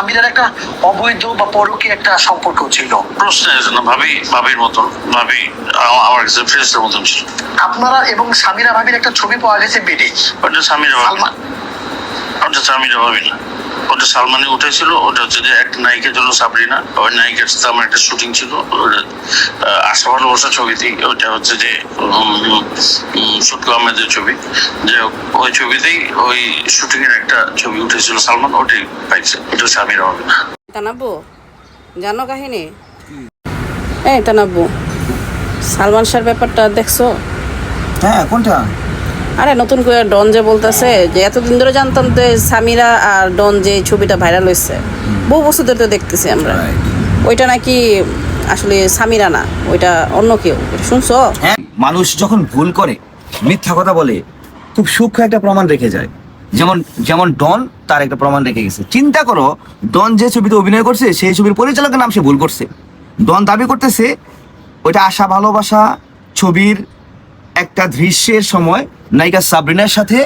আমিরের একটা অবৈধ বা পরকীয় একটা সম্পর্ক ছিল। প্রশ্ন না ভাবি ভাবির মতন ভাবি আমার কাছে ফ্রেন্ডসের মতন ছিল। আপনারা এবং স্বামীরা ভাবির একটা ছবি পাওয়া গেছে বেডে। ওটা স্বামীরা ভাবি। ওটা স্বামীরা ভাবি না। ওটা সালমানে উঠেছিল ওটা হচ্ছে যে এক নায়িকার জন্য সাবরিনা ওই নায়িকার সাথে আমার একটা শুটিং ছিল ওটা, আশা ভালোবাসা ছবিতেই ওটা হচ্ছে যে সুতকু আহমেদের ছবি। যে ওই ছবিতেই ওই শুটিং এর একটা ছবি উঠেছিল সালমান ওটাই পাইছে ওটা স্বামীরা ভাবি না তানাব্বু জানো কাহিনী? এই তানাব্বু সালমান শাহর ব্যাপারটা দেখছ? হ্যাঁ কোনটা? আরে নতুন করে ডন যে বলতেছে যে এতদিন ধরে জানতাম যে সামিরা আর ডন যে ছবিটা ভাইরাল হয়েছে। বহু বছর ধরে তো দেখতেছি আমরা। ওইটা নাকি আসলে সামিরা না ওইটা অন্য কেউ। শুনছো? হ্যাঁ মানুষ যখন ভুল করে মিথ্যা কথা বলে খুব সূক্ষ্ম একটা প্রমাণ রেখে যায়। যেমন যেমন ডন তার একটা প্রমাণ রেখে গেছে। চিন্তা করো ডন যে ছবিতে অভিনয় করছে সেই ছবির পরিচালকের নাম সে ভুল করছে। ডন দাবি করতেছে ওইটা আশা ভালোবাসা ছবির একটা দৃশ্যের সময় নায়িকা সাবরিনার সাথে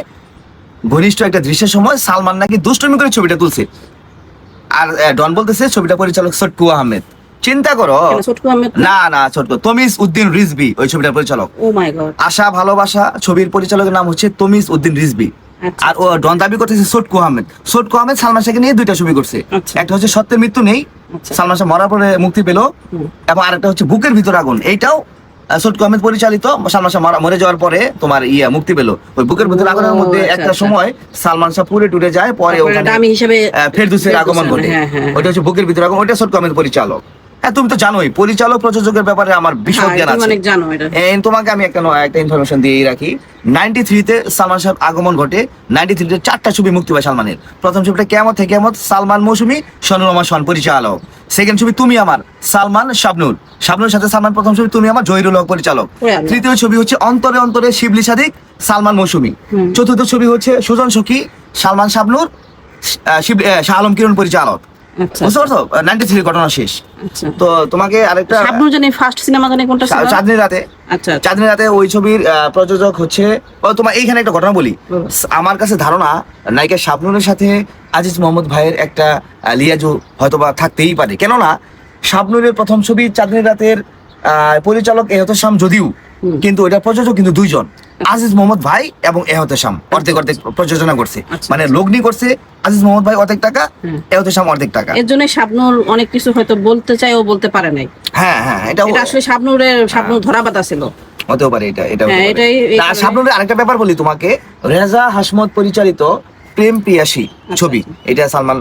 ঘনিষ্ঠ একটা দৃশ্যের সময় সালমান নাকি দুষ্টমি করে ছবিটা তুলছে আর ডন বলতেছে ছবিটা পরিচালক সট্টু আহমেদ চিন্তা করো না? না ছোট্ট তমিজ উদ্দিন রিজবি ওই ছবিটার পরিচালক আশা ভালোবাসা ছবির পরিচালকের নাম হচ্ছে তমিজ উদ্দিন রিজবি আচ্ছা। আর ও ডন দাবি করতেছে সোটকু আহমেদ সোটকু আহমেদ সালমান শাহকে নিয়ে দুইটা ছবি করছে আচ্ছা। একটা হচ্ছে সত্যের মৃত্যু নেই আচ্ছা। সালমান শাহ মরার পরে মুক্তি পেল। এবং আরেকটা হচ্ছে বুকের ভিতর আগুন এইটাও সোটকু আহমেদ পরিচালিত সালমান শাহ মারা- মরে যাওয়ার পরে তোমার ইয়ে মুক্তি পেল ওই বুকের ভিতরে আগুনের মধ্যে আচ্ছা, একটা আচ্ছা। সময় সালমান শাহ পুরে টুরে যায় পরে ওটা ওখানে ডামি হিসেবে ফেরদৌসের আগমন ঘটে হ্যাঁ, হ্যাঁ। ওটা হচ্ছে বুকের ভিতরে আগমন ওটা সুটকু আহমেদ পরিচালক হ্যাঁ তুমি তো জানোই পরিচালক প্রযোজকের ব্যাপারে আমার বিশদ হ্যাঁ, জ্ঞান আছে। অনেক জানো এটা। এই তোমাকে আমি একটা একটা ইনফরমেশন দিয়েই রাখি। নাইনটি থ্রিতে সালমান শাহ আগমন ঘটে নাইনটি থ্রিতে চারটা ছবি মুক্তি পায় সালমানের। প্রথম ছবিটা কেমন থেকে কেমন সালমান মৌসুমী সনুর রহমান সন পরিচালক। সেকেন্ড ছবি তুমি আমার সালমান শাবনুর। শাবনুর সাথে সালমান প্রথম ছবি তুমি আমার জহিরুল হক পরিচালক। তৃতীয় ছবি হচ্ছে অন্তরে অন্তরে শিবলি সাদিক সালমান মৌসুমী। চতুর্থ ছবি হচ্ছে সুজন সখী সালমান শাবনুর শিব- শাহ আলম কিরণ পরিচালক। বুঝতে পারছ? নাইনটি থ্রি ঘটনা শেষ। আচ্ছা। তো তোমাকে আরেকটা ফার্স্ট সিনেমা জানি কোনটা চাঁদনি রাতে। আচ্ছা আচ্ছা। চাঁদনি রাতে ওই ছবির প্রযোজক হচ্ছে তোমার এইখানে একটা ঘটনা বলি। আমার কাছে ধারণা নায়িকা শাবনুরের সাথে আজিজ মোহাম্মদ ভাইয়ের একটা লিয়াজু হয়তোবা থাকতেই পারে। কেননা শাবনুরের প্রথম ছবি চাঁদনি রাতের পরিচালক এহতশাম যদিও কিন্তু এটা প্রযোজক কিন্তু দুইজন। আজিজ মোহাম্মদ ভাই এবং এহতেশাম অর্ধেক অর্ধেক প্রযোজনা করছে। আচ্ছা, মানে আচ্ছা। লগ্নি করছে আজিজ মোহাম্মদ ভাই অর্ধেক টাকা হুম। এহতেশাম অর্ধেক টাকা। এর জন্য শাবনুর অনেক কিছু হয়তো বলতে চাই ও বলতে পারে নাই। হ্যাঁ হ্যাঁ এটা আসলে শাবনুরের শাবনুর ধরা বাতা ছিল। হতেও পারে এটা এটা হ্যাঁ, শাবনুরের আরেকটা ব্যাপার বলি তোমাকে। রেজা হাসমত পরিচালিত প্রেম পিয়াসী আচ্ছা, ছবি। এটা সালমান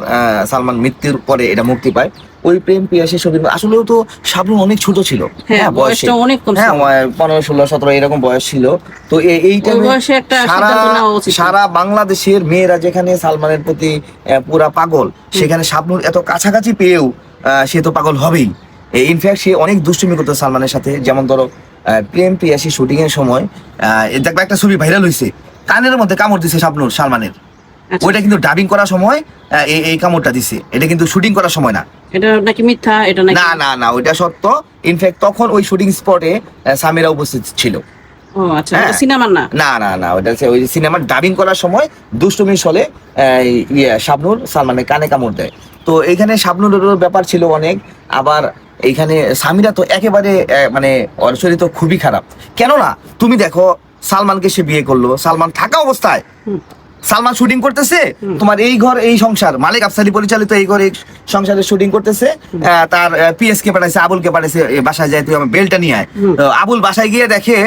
সালমান মৃত্যুর পরে এটা মুক্তি পায়। ওই প্রেম পিয়াসী ছবি আসলেও তো শাবনুর অনেক ছোট ছিল। হ্যাঁ, বয়সে। অনেক হ্যাঁ পনেরো ষোলো সতেরো এরকম বয়স ছিল। তো এই সারা বাংলাদেশের মেয়েরা যেখানে সালমানের প্রতি পুরা পাগল সেখানে শাবনুর এত কাছাকাছি পেয়েও আহ, সে তো পাগল হবেই। ইনফ্যাক্ট সে অনেক দুষ্টুমি করতো সালমানের সাথে। যেমন ধরো আহ, প্রেম প্রিয়াসী শুটিং এর সময় আহ, এ একটা ছবি ভাইরাল হয়েছে কানের মধ্যে কামড় দিছে শাবনুর সালমানের। আচ্ছা। ওইটা কিন্তু ডাবিং করার সময় এই এই কামড়টা দিছে। এটা কিন্তু শুটিং করার সময় না। এটা নাকি মিথ্যা? এটা নাকি না না না ওইটা সত্য। ইনফ্যাক্ট তখন ওই শুটিং স্পটে সামিরা উপস্থিত ছিল। ও আচ্ছা হ্যাঁ। না? না না ওটা ওই সিনেমার ডাবিং করার সময় আহ, ইয়ে শাবনুর সালমানের কানে কামড় দেয়। তো এইখানে শাবনুরেরও ব্যাপার ছিল অনেক। আবার এইখানে সামিরা তো একেবারে মানে ওর শরীর তো খুবই খারাপ। কেননা তুমি দেখো সালমানকে সে বিয়ে করল। সালমান থাকা অবস্থায়। সালমান শুটিং করতেছে তোমার এই ঘর এই সংসার মালিক আফসারি পরিচালিত এই ঘর এই সংসারের শুটিং করতেছে তার পিএস কে পাঠাইছে আবুলকে পাঠাইছে বাসায় যায় তুই আমার বেলটা নিয়ে আয়। আবুল বাসায় গিয়ে দেখে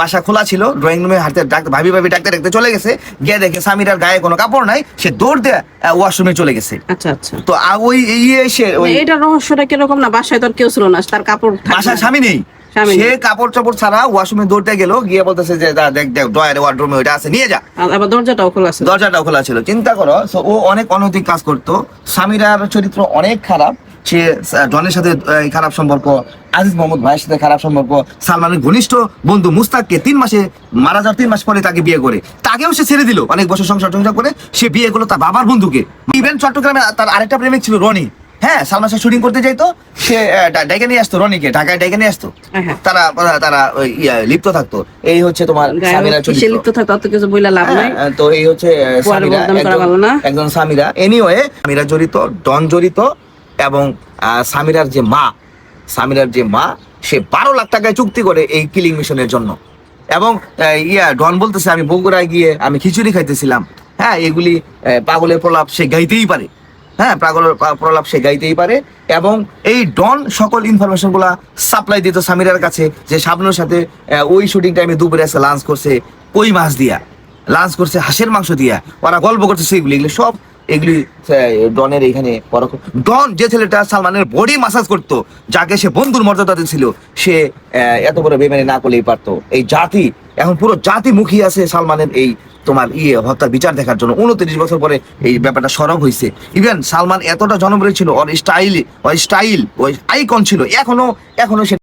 বাসা খোলা ছিল ড্রয়িং রুমে হাতে ডাক্তার ভাবি ভাবি ডাক্তার দেখতে চলে গেছে গিয়ে দেখে স্বামীরার গায়ে কোনো কাপড় নাই সে দৌড় দিয়ে ওয়াশরুমে চলে গেছে। আচ্ছা আচ্ছা। তো ওই ইয়ে এসে ওই এটা রহস্যটা কীরকম না? বাসায় তোর কেউ ছিল না তার কাপড় বাসায় স্বামী নেই। সে কাপড় চাপড় ছাড়া ওয়াশরুমে দৌড়তে গেল গিয়ে বলতেছে যে দেখ দেখ ড্রয়ারে ওয়ার্ডরুমে ওইটা আছে নিয়ে যা। আবার দরজাটাও খোলা আছে দরজাটাও খোলা ছিল চিন্তা করো ও অনেক অনৈতিক কাজ করতো। সামিরার চরিত্র অনেক খারাপ সে ডনের সাথে খারাপ সম্পর্ক আজিজ মোহাম্মদ ভাইয়ের সাথে খারাপ সম্পর্ক সালমানের ঘনিষ্ঠ বন্ধু মুস্তাককে তিন মাসে মারা যাওয়ার তিন মাস পরে তাকে বিয়ে করে। তাকেও সে ছেড়ে দিল অনেক বছর সংসার টংসার করে সে বিয়ে করল তার বাবার বন্ধুকে। ইভেন চট্টগ্রামে তার আরেকটা প্রেমিক ছিল রনি। হ্যাঁ সালমান শাহ শুটিং করতে যাইতো সে ডেকে নিয়ে আসতো রনিকে ঢাকায় ডেকে নিয়ে আসতো। হ্যাঁ। তারা তারা ওই, লিপ্ত থাকতো। এই হচ্ছে তোমার চরিত্র। লিপ্ত থাকতো অত কিছু বইলা লাভ নাই। হ্যাঁ, তো এই হচ্ছে। একজন সামিরা। এনিওয়ে সামিরা জড়িত ডন জড়িত এবং সামিরার যে মা সামিরার যে মা সে বারো লাখ টাকায় চুক্তি করে এই কিলিং মিশনের জন্য। এবং ইয়া ডন বলতেছে আমি বগুড়ায় গিয়ে আমি খিচুড়ি খাইতেছিলাম। হ্যাঁ এগুলি পাগলের প্রলাপ সে গাইতেই পারে। হ্যাঁ প্রলাপ সে গাইতেই পারে। এবং এই ডন সকল ইনফরমেশনগুলা সাপ্লাই দিত সামিরার কাছে যে শাবনুর সাথে ওই শুটিং টাইমে দুপুরে এসে লাঞ্চ করছে কই মাছ দিয়া লাঞ্চ করছে হাঁসের মাংস দিয়া। ওরা গল্প করছে সেগুলি এগুলি সব এগুলি ডনের এখানে ডন যে ছেলেটা সালমানের বডি মাসাজ করতো, যাকে সে বন্ধুর মর্যাদা ছিল, সে এত বড় বেমানি না করলেই পারতো। এই জাতি, এখন পুরো জাতি মুখী আছে সালমানের এই তোমার ইয়ে হত্যার বিচার দেখার জন্য। উনত্রিশ বছর পরে এই ব্যাপারটা সরব হয়েছে ইভেন সালমান এতটা জনপ্রিয় ছিল, ওর স্টাইল ওর স্টাইল ওই আইকন ছিল, এখনও এখনও সে